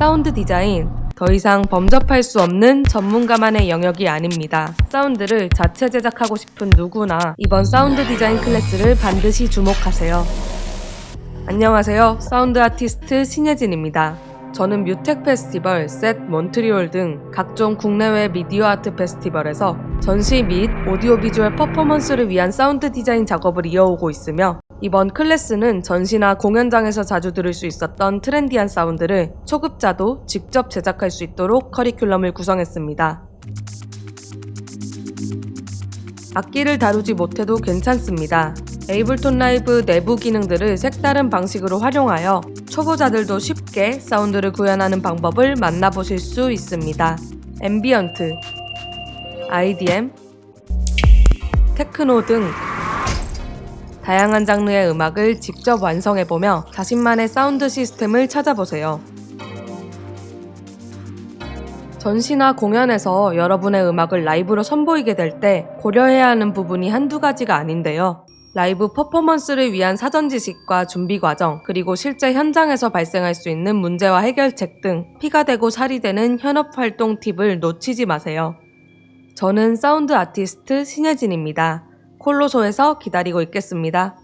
사운드 디자인. 더 이상 범접할 수 없는 전문가만의 영역이 아닙니다. 사운드를 자체 제작하고 싶은 누구나 이번 사운드 디자인 클래스를 반드시 주목하세요. 안녕하세요. 사운드 아티스트 신예진입니다. 저는 뮤텍 페스티벌, 셋 몬트리올 등 각종 국내외 미디어 아트 페스티벌에서 전시 및 오디오 비주얼 퍼포먼스를 위한 사운드 디자인 작업을 이어오고 있으며 이번 클래스는 전시나 공연장에서 자주 들을 수 있었던 트렌디한 사운드를 초급자도 직접 제작할 수 있도록 커리큘럼을 구성했습니다. 악기를 다루지 못해도 괜찮습니다. 에이블톤 라이브 내부 기능들을 색다른 방식으로 활용하여 초보자들도 쉽게 사운드를 구현하는 방법을 만나보실 수 있습니다. 앰비언트, IDM, 테크노 등 다양한 장르의 음악을 직접 완성해보며 자신만의 사운드 시스템을 찾아보세요. 전시나 공연에서 여러분의 음악을 라이브로 선보이게 될 때 고려해야 하는 부분이 한두 가지가 아닌데요. 라이브 퍼포먼스를 위한 사전 지식과 준비 과정, 그리고 실제 현장에서 발생할 수 있는 문제와 해결책 등 피가 되고 살이 되는 현업 활동 팁을 놓치지 마세요. 저는 사운드 아티스트 신혜진입니다. 콜로소에서 기다리고 있겠습니다.